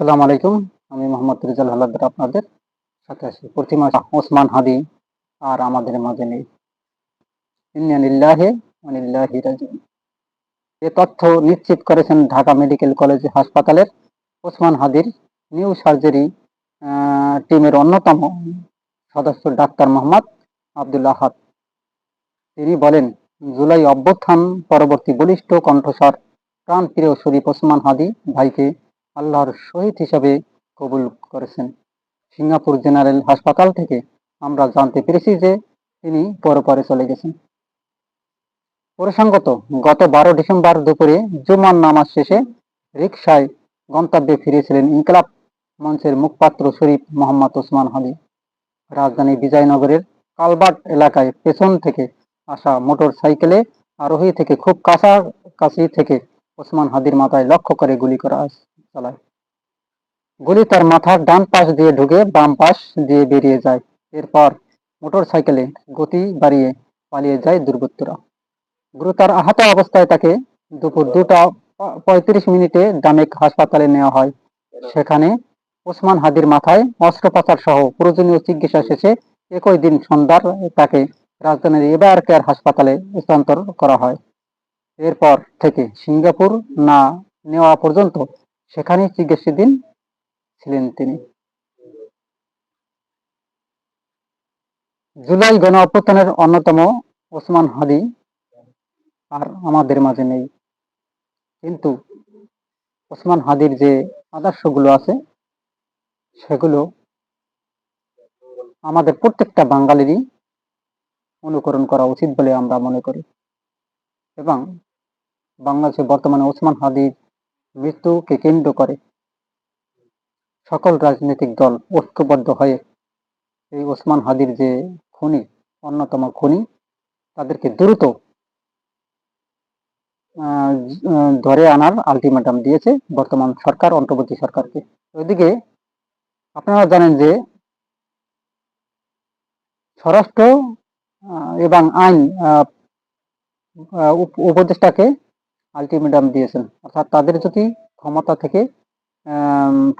আসসালামু আলাইকুম। আমি মোহাম্মদ রিজাল হালাদার আপনাদের সাথে আছি। প্রতিমা ওসমান হাদি আর আমাদের মাঝে নেই। এ তথ্য নিশ্চিত করেছেন ঢাকা মেডিকেল কলেজ হাসপাতালের ওসমান হাদির নিউ সার্জারি টিমের অন্যতম সদস্য ডাক্তার মোহাম্মদ আব্দুল আহাদ। তিনি বলেন, জুলাই অভ্যুত্থান পরবর্তী বলিষ্ঠ কণ্ঠস্বর, প্রাণপ্রিয় শরীফ ওসমান হাদি ভাইকে আল্লাহর শহীদ হিসাবে কবুল করেছেন। সিঙ্গাপুর জেনারেল হাসপাতাল থেকে আমরা জানতে পেরেছি যে তিনি পরপরে চলে গেছেন। প্রসঙ্গত, গত বারো ডিসেম্বর দুপুরে জুমার নামাজ শেষে রিকশায় গন্তব্যে ফিরেছিলেন ইনকলাব মঞ্চের মুখপাত্র শরীফ মোহাম্মদ ওসমান হাদি। রাজধানী বিজয়নগরের কালবার্ট এলাকায় পেছন থেকে আসা মোটর সাইকেলে আরোহী থেকে খুব কাছাকাছি থেকে ওসমান হাদির মাথায় লক্ষ্য করে গুলি করা চালায়। গুলি তার মাথার ডান পাশ দিয়ে ঢুকে বাম পাশ দিয়ে বেরিয়ে যায়। এরপর মোটর সাইকেলে গতি বাড়িয়ে পালিয়ে যায় দুর্বৃত্তরা। গুরুতর আহত অবস্থায় তাকে দুপুর দুটা পঁয়ত্রিশ মিনিটে ডামেক হাসপাতালে নেওয়া হয়। সেখানে ওসমান হাদির মাথায় অস্ত্রোপচার সহ প্রয়োজনীয় চিকিৎসা শেষে একই দিন সন্ধ্যার তাকে রাজধানীর এবার কেয়ার হাসপাতালে স্থানান্তর করা হয়। এরপর থেকে সিঙ্গাপুর না নেওয়া পর্যন্ত সেখানে চিকিৎসাধীন ছিলেন তিনি। জুলাই গণ অভ্যুত্থানের অন্যতম ওসমান হাদি আর আমাদের মাঝে নেই। কিন্তু ওসমান হাদির যে আদর্শগুলো আছে, সেগুলো আমাদের প্রত্যেকটা বাঙালিরই অনুকরণ করা উচিত বলে আমরা মনে করি। এবং বাংলাদেশে বর্তমানে ওসমান হাদির মৃত্যুকে কেন্দ্র করে। সকল রাজনৈতিক দল ঐক্যবদ্ধ হয়ে এই ওসমান হাদির যে খুনি, অন্যতম খুনি, তাদেরকে দ্রুত ধরে আনার আলটিমেটাম দিয়েছে বর্তমান সরকার, অন্তর্বর্তী সরকারকে। ওইদিকে আপনারা জানেন যে স্বরাষ্ট্র এবং আইন উপদেষ্টাকে আলটিমেটাম দিয়েছেন। অর্থাৎ তাদের যদি ক্ষমতা থেকে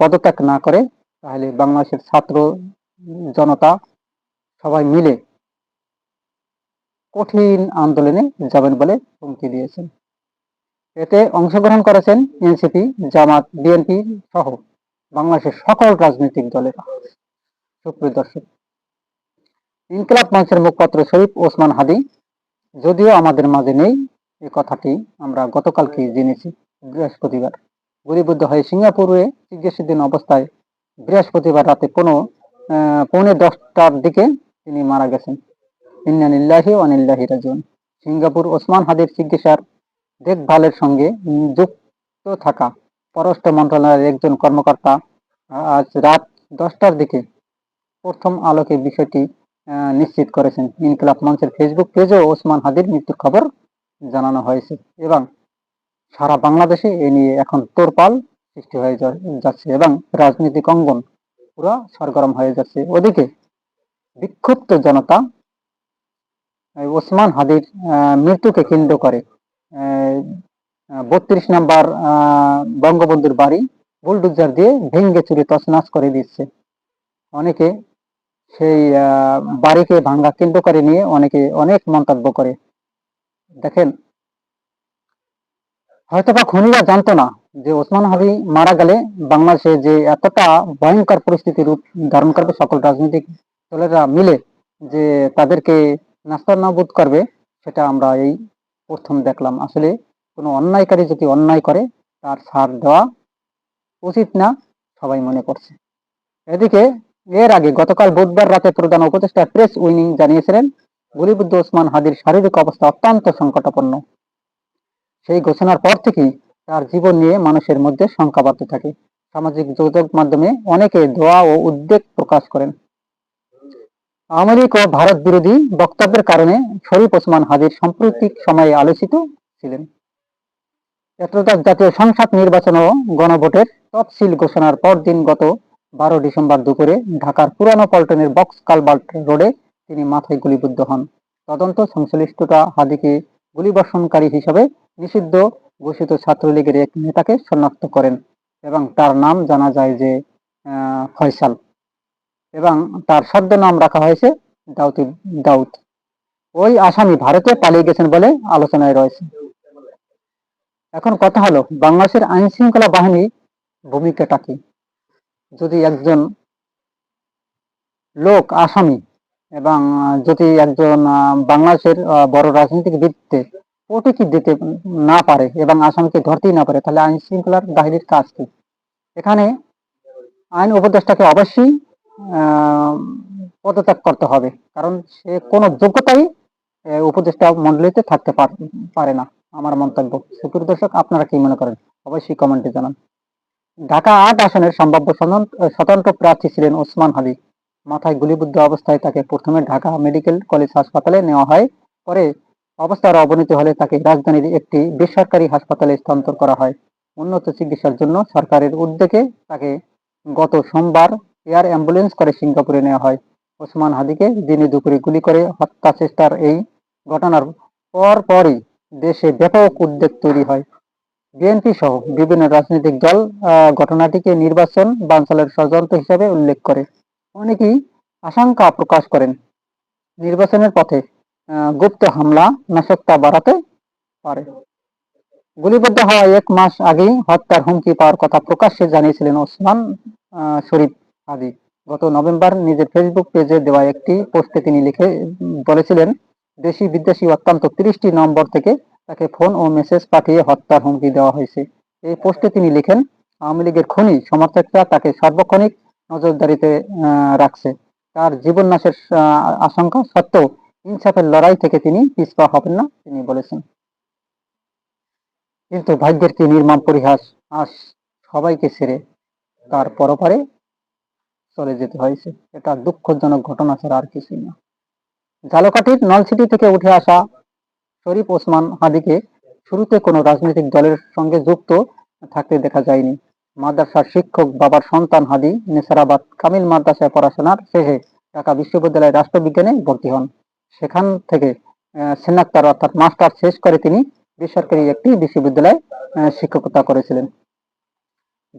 পদত্যাগ না করে, তাহলে বাংলাদেশের ছাত্র জনতা সবাই মিলে কঠিন আন্দোলনে যাবেন বলে হুমকি দিয়েছেন। এতে অংশগ্রহণ করেছেন এনসিপি, জামাত, বিএনপি সহ বাংলাদেশের সকল রাজনৈতিক দলের সুপ্রিয় দর্শক। ইনকিলাব মঞ্চের মুখপাত্র শরীফ ওসমান হাদি, যদিও আমাদের মাঝে নেই এ কথাটি আমরা গতকালকে জেনেছি বৃহস্পতিবার। গুলিবদ্ধ হয়ে সিঙ্গাপুরে চিকিৎসাধীন অবস্থায় বৃহস্পতিবার রাতে কোনো পৌনে দশটার দিকে তিনি মারা গেছেন। ইন্নানিল্লাহি ওয়ানিল্লাহি রাজন সিঙ্গাপুর ওসমান হাদির চিকিৎসার দেখভালের সঙ্গে যুক্ত থাকা পররাষ্ট্র মন্ত্রণালয়ের একজন কর্মকর্তা আজ রাত দশটার দিকে প্রথম আলোকে বিষয়টি নিশ্চিত করেছেন। ইনকলাব মঞ্চের ফেসবুক পেজেও ওসমান হাদির মৃত্যুর খবর জানানো হয়েছে এবং সারা বাংলাদেশে এ নিয়ে এখন তোরপাল সৃষ্টি হয়ে যাচ্ছে এবং রাজনৈতিক অঙ্গন পুরো সরগরম হয়ে যাচ্ছে। ওদিকে বিক্ষুব্ধ জনতা ওসমান হাদির মৃত্যুকে কেন্দ্র করে বত্রিশ নাম্বার বঙ্গবন্ধুর বাড়ি বুলডুজার দিয়ে ভেঙ্গে চুরি তছনাছ করে দিচ্ছে। অনেকে সেই বাড়িকে ভাঙ্গা কেন্দ্র করে নিয়ে অনেকে অনেক মন্তব্য করে। দেখেন, হয়তোবা খুনিরা জানতো না যে ওসমান হাবি মারা গেলে বাংলাদেশে যে এতটা ভয়ঙ্কর পরিস্থিতি রূপ ধারণ করবে সকল রাজনৈতিক দলেরা মিলে যে তাদেরকে নাস্তানাবুদ করবে, সেটা আমরা এই প্রথম দেখলাম। আসলে কোনো অন্যায়কারী যদি অন্যায় করে, তার ছাড় দেওয়া উচিত না, সবাই মনে করছে। এদিকে, এর আগে গতকাল বুধবার রাতে প্রধান উপদেষ্টা প্রেস উইনিং জানিয়েছিলেন গুলিবুদ্ধ ওসমান হাদির শারীরিক অবস্থা অত্যন্ত সংকটাপন্ন সেই ঘোষণার পর থেকেই তার জীবন নিয়ে মানুষের মধ্যে শঙ্কা বাড়তে থাকে। সামাজিক যোগাযোগ মাধ্যমে অনেকে দোয়া ও উদ্বেগ প্রকাশ করেন। লীগ ও ভারত বিরোধী বক্তব্যের কারণে শরীফ ওসমান হাজির সাম্প্রতিক সময়ে আলোচিত ছিলেন। ত্রয়োদশ জাতীয় সংসদ নির্বাচন ও গণভোটের তফসিল ঘোষণার পর দিন গত বারো ডিসেম্বর দুপুরে ঢাকার পুরানো পল্টনের বক্স কালবার্ট রোডে তিনি মাথায় গুলিবদ্ধ হন। তদন্ত সংশ্লিষ্টতা হাদিকে গুলিবর্ষণকারী হিসাবে নিষিদ্ধ ঘোষিত ছাত্রলীগের এক নেতাকে শনাক্ত করেন এবং তার নাম জানা যায় যে ফয়সাল এবং তার শব্দ নাম রাখা হয়েছে দাউদ দাউদ। ওই আসামি ভারতে পালিয়ে গেছেন বলে আলোচনায় রয়েছে। এখন কথা হলো, বাংলাদেশের আইন শৃঙ্খলা বাহিনী ভূমিকাটা কি? যদি একজন লোক, আসামি এবং যদি একজন বাংলাদেশের বড় রাজনীতিবিদকে ওটিকি দিতে না পারে এবং আসামিকে ধরতেই না পারে, তাহলে আইন শৃঙ্খলার বাহিনীর কাজ কি? এখানে আইন উপদেষ্টাকে অবশ্যই পদত্যাগ করতে হবে, কারণ সে কোনো যোগ্যতাই উপদেষ্টা মন্ডলীতে থাকতে পার- না, আমার মন্তব্য। সুপ্রিয় দর্শক, আপনারা কি মনে করেন? অবশ্যই কমেন্টে জানান। ঢাকা আট আসনের সম্ভাব্য স্বতন্ত্র- প্রার্থী ছিলেন ওসমান হাদি মাথায় গুলিবিদ্ধ অবস্থায় তাকে প্রথমে ঢাকা মেডিকেল কলেজ হাসপাতালে নেওয়া হয়। পরে অবস্থার অবনতি হলে তাকে রাজধানীর একটি বেসরকারি হাসপাতালে স্থানান্তর করা হয়। উন্নত চিকিৎসার জন্য সরকারের উদ্যোগে তাকে গত সোমবার এয়ার অ্যাম্বুলেন্স করে সিঙ্গাপুরে নেওয়া হয়। ওসমান হাদিকে দিনে দুপুরে গুলি করে হত্যা চেষ্টার এই ঘটনার পর পরই দেশে ব্যাপক উদ্বেগ তৈরি হয়। বিএনপি সহ বিভিন্ন রাজনৈতিক দল ঘটনাটিকে নির্বাচন বানচালের ষড়যন্ত্র হিসেবে উল্লেখ করে। অনেকেই আশঙ্কা প্রকাশ করেন। নির্বাচনের পথে গুপ্ত হামলা নাশকতা বাড়াতে পারে। গুলিবদ্ধ হওয়া এক মাস আগেই হত্যার হুমকি পাওয়ার কথা প্রকাশ্যে জানিয়েছিলেন ওসমান শরীফ আদি গত নভেম্বর নিজের ফেসবুক পেজে দেওয়া একটি পোস্টে তিনি লিখে, বলেছিলেন, দেশি বিদেশি অত্যন্ত তিরিশটি নম্বর থেকে তাকে ফোন ও মেসেজ পাঠিয়ে হত্যার হুমকি দেওয়া হয়েছে। এই পোস্টে তিনি লিখেন, আওয়ামী লীগের খুনি সমর্থকরা তাকে সার্বক্ষণিক নজরদারিতে রাখছে। তার জীবন নাশের আশঙ্কা সত্ত্বেও ইনসাফের লড়াই থেকে তিনি পিছপা হবেন না, তিনি বলেছেন। কিন্তু ভাগ্যের কি নির্মম পরিহাস আজ সবাইকে ছেড়ে তার পরপারে চলে যেতে হয়েছে। এটা দুঃখজনক ঘটনা ছাড়া আর কিছুই না। ঝালকাঠির নলসিটি থেকে উঠে আসা শরীফ ওসমান হাদিকে শুরুতে কোনো রাজনৈতিক দলের সঙ্গে যুক্ত থাকতে দেখা যায়নি। মাদ্রাসার শিক্ষক বাবার সন্তান হাদি নেসারাবাদ কামিল মাদ্রাসায় পড়াশোনার শেষে ঢাকা বিশ্ববিদ্যালয়ে রাষ্ট্রবিজ্ঞানে ভর্তি হন। সেখান থেকে স্নাতক অর্থাৎ মাস্টার শেষ করে তিনি বেসরকারি একটি বিশ্ববিদ্যালয়ে শিক্ষকতা করেছিলেন।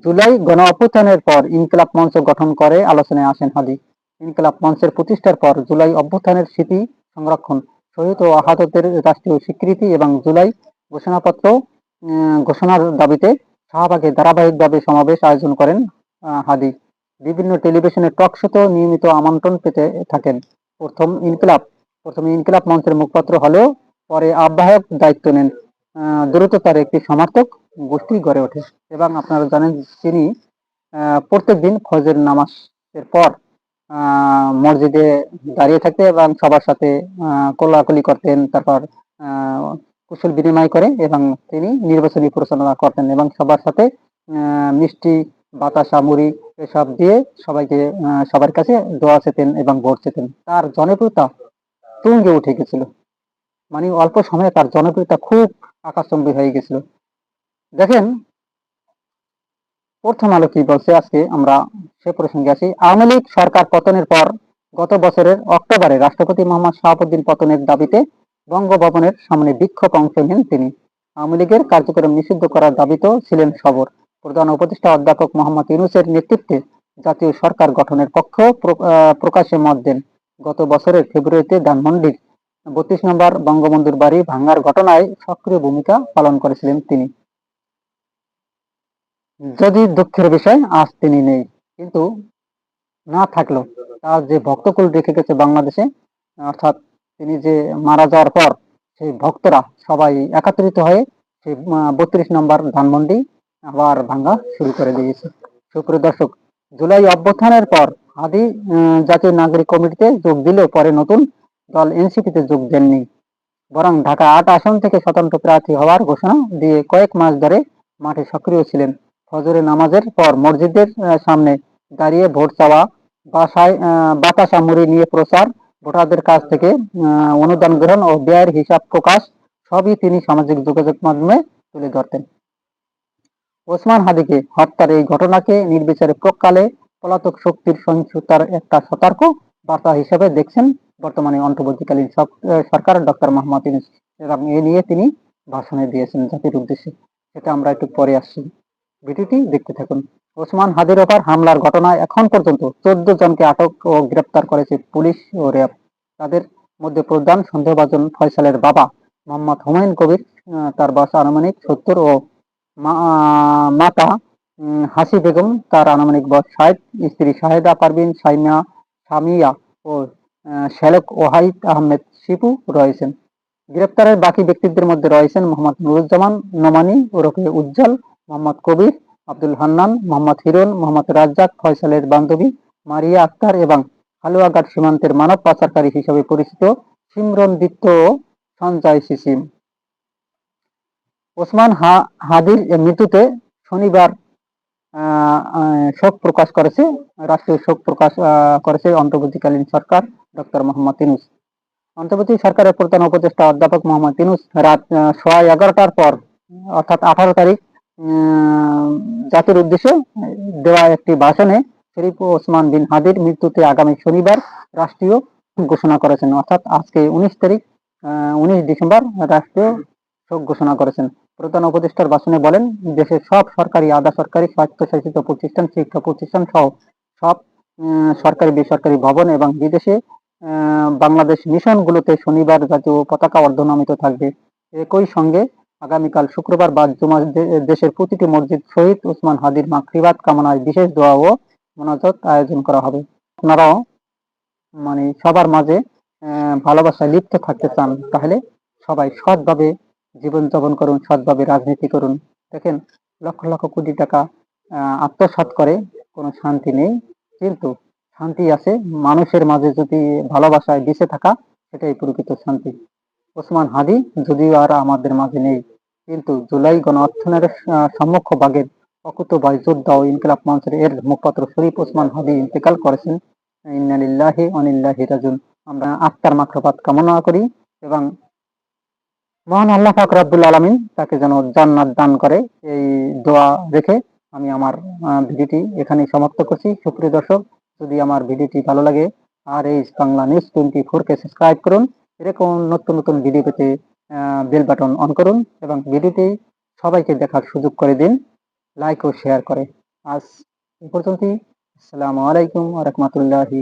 জুলাই গণ অভ্যুত্থানের পর ইনকিলাব মঞ্চ গঠন করে আলোচনায় আসেন হাদি। ইনকিলাব মঞ্চের প্রতিষ্ঠার পর জুলাই অভ্যুত্থানের স্মৃতি সংরক্ষণ, শহীদ ও আহতদের রাষ্ট্রীয় স্বীকৃতি এবং জুলাই ঘোষণাপত্র ঘোষণার দাবিতে শাহবাগে ধারাবাহিকভাবে সমাবেশ আয়োজন করেন হাদি। বিভিন্ন টেলিভিশনের টক শোতে নিয়মিত আমন্ত্রণ পেতে থাকেন। প্রথম ইনকিলাব প্রথম ইনকিলাব মঞ্চের মুখপাত্র হলেও পরে আহ্বায়ক দায়িত্ব নেন। দ্রুত তার একটি সমর্থক গোষ্ঠী গড়ে ওঠে। এবং আপনারা জানেন তিনি প্রত্যেক দিন ফজর নামাজের পর মসজিদে দাঁড়িয়ে থাকতেন এবং সবার সাথে কোলাকুলি করতেন। তারপর কুশল বিনিময় করে এবং তিনি নির্বাচনী পরিচালনা করতেন এবং সবার সাথে মিষ্টি, বাতাসা, মুড়ি এসব দিয়ে সবাইকে সবার কাছে দোয়া চেতেন এবং ভোট চেতেন। তার জনপ্রিয়তা তুঙ্গে উঠে গেছিল। মানে অল্প সময়ে তার জনপ্রিয়তা খুব আকাশচম্বী হয়ে গেছিল। দেখেন, প্রথম আলো কি বলছে আজকে আমরা সে প্রসঙ্গে আসি। আওয়ামী সরকার পতনের পর গত বছরের অক্টোবরে রাষ্ট্রপতি মোহাম্মদ শাহাবুদ্দিন পতনের দাবিতে বঙ্গভবনের সামনে বিক্ষোভ অংশ নেন তিনি। আওয়ামী লীগের কার্যক্রম নিষিদ্ধ করার দাবিতেও ছিলেন সবর। প্রধান উপদেষ্টা অধ্যাপক মোহাম্মদ ইউনুসের নেতৃত্বে জাতীয় সরকার গঠনের পক্ষ প্র- আহ, প্রকাশ্যে মত দেন। গত বছরের ফেব্রুয়ারিতে ধানমন্ডির বত্রিশ নম্বর বঙ্গবন্ধুর বাড়ি ভাঙ্গার ঘটনায় সক্রিয় ভূমিকা পালন করেছিলেন তিনি। যদি দুঃখের বিষয় আজ তিনি নেই। কিন্তু না থাকলেও তার যে ভক্তকুল রেখে গেছে বাংলাদেশে অর্থাৎ তিনি যে মারা যাওয়ার পর সেই ভক্তরা সবাই একত্রিত হয়ে সেই বত্রিশ নম্বর ধানমন্ডি আবার ভাঙ্গা শুরু করে দিয়েছে। সুপ্রিয় দর্শক, জুলাই অভ্যুত্থানের পর আদি জাতীয় নাগরিক কমিটিতে যোগ দিলেও পরে নতুন দল এনসিপিতে যোগ দেননি। বরং ঢাকা আট আসন থেকে স্বতন্ত্র প্রার্থী হওয়ার ঘোষণা দিয়ে কয়েক মাস ধরে মাঠে সক্রিয় ছিলেন। ফজরে নামাজের পর মসজিদের সামনে দাঁড়িয়ে ভোট চাওয়া, বাসায় বাতাসা মুড়ি নিয়ে প্রচার ভোটারদের কাছ থেকে অনুদান গ্রহণ ও ব্যয়ের হিসাব প্রকাশ সবই তিনি সামাজিক যোগাযোগ মাধ্যমে তুলে ধরতেন। ওসমান হাদিকে হত্যার এই ঘটনাকে নির্বিচারে প্রকালে পলাতক শক্তির সহিংসতার একটা সতর্ক বার্তা হিসেবে দেখছেন বর্তমানে অন্তর্বর্তীকালীন সরকার ডক্টর মোহাম্মদ ইউনূস। এবং এ নিয়ে তিনি ভাষণে দিয়েছেন জাতির উদ্দেশ্যে। সেটা আমরা একটু পরে আসছি। ভিডিওটি দেখতে থাকুন। ওসমান হাদির ওপর হামলার ঘটনায় এখন পর্যন্ত চোদ্দ জনকে আটক ও গ্রেপ্তার করেছে পুলিশ ও র্যাব। তাদের মধ্যে প্রধান সন্দেহভাজন ফয়সালের বাবা মোহাম্মদ হুমায়ুন কবির তার বয়স আনুমানিক সত্তর ও মাতা হাসি বেগম, তার আনুমানিক বয়স ষাট স্ত্রী শাহেদা পারভিন সাইমা সামিয়া ও শ্যালক ওহাইদ আহমেদ শিপু রয়েছেন। গ্রেপ্তারের বাকি ব্যক্তিদের মধ্যে রয়েছেন মোহাম্মদ নুরুজ্জামান নোমানি, ওরফে উজ্জ্বল, মোহাম্মদ কবির আব্দুল হান্নান, মোহাম্মদ হিরন, মোহাম্মদ রাজ্জাক, ফয়সালের বান্ধবী মারিয়া আক্তার এবং হালুয়াঘাট সীমান্তের মানব পাচারকারী হিসেবে পরিচিত সিমরন দীপ্ত ও সঞ্জয় সিসিম ওসমান হাদির মৃত্যুতে শনিবার শোক প্রকাশ করেছে, রাষ্ট্রীয় শোক প্রকাশ করেছে অন্তর্বর্তীকালীন সরকার ডক্টর মোহাম্মদ ইনুস। অন্তর্বর্তী সরকারের প্রধান উপদেষ্টা অধ্যাপক মোহাম্মদ ইনুস রাত সোয়া এগারোটার পর, অর্থাৎ আঠারো তারিখ জাতির উদ্দেশ্যে দেওয়া একটি ভাষণে শরীফ ওসমান বিন হাদির মৃত্যুতে আগামী শনিবার রাষ্ট্রীয় ঘোষণা করেছেন। অর্থাৎ আজকে উনিশ তারিখ উনিশ ডিসেম্বর রাষ্ট্রীয় শোক ঘোষণা করেছেন। প্রধান উপদেষ্টার ভাষণে বলেন দেশের সব সরকারি, আধা সরকারি স্বায়ত্তশাসিত প্রতিষ্ঠান, শিক্ষা প্রতিষ্ঠান সহ সব সরকারি, বেসরকারি ভবন এবং বিদেশে বাংলাদেশ মিশনগুলোতে শনিবার জাতীয় পতাকা অর্ধনামিত থাকবে। একই সঙ্গে আগামীকাল শুক্রবার বাদ জুমা দেশের প্রতিটি মসজিদ শহীদ ওসমান হাদির মাকরিবাদ কামনায় বিশেষ দোয়া ও মোনাজাত আয়োজন করা হবে। আপনারাও মানে সবার মাঝে ভালোবাসায় লিপ্ত থাকতে চান তাহলে সবাই সৎভাবে জীবনযাপন করুন সৎভাবে রাজনীতি করুন। দেখেন লক্ষ লক্ষ কোটি টাকা আহ, আত্মসাৎ করে কোনো শান্তি নেই কিন্তু শান্তি আছে। মানুষের মাঝে যদি ভালোবাসায় বেঁচে থাকা সেটাই প্রকৃত শান্তি। ওসমান হাদি, যদিও আর আমাদের মাঝে নেই। কিন্তু জুলাই গণ অর্থনের সম্মুখ ভাগের অকুত ভাই যোদ্ধা ও ইনকিলাব মঞ্চের এর মুখপাত্র শরীফ ওসমান হাদি ইন্তেকাল করেছেন। ইন্নালিল্লাহি অনিল্লাহি রাজুন আমরা আত্মার মাকরবাদ কামনা করি এবং মহান আল্লাহ পাক রব্বুল আলামিন তাকে যেন জান্নাত দান করে এই দোয়া রেখে আমি আমার ভিডিওটি এখানেই সমাপ্ত করছি। সুপ্রিয় দর্শক, যদি আমার ভিডিওটি ভালো লাগে, আর এই বাংলা নিউজ টোয়েন্টি ফোরকে সাবস্ক্রাইব করুন। এরকম নতুন নতুন ভিডিও পেতে বেল বাটন অন করুন এবং ভিডিওটি সবাইকে দেখার সুযোগ করে দিন লাইক ও শেয়ার করে। আজ এ পর্যন্তই। আসসালামু আলাইকুম রাহমাতুল্লাহি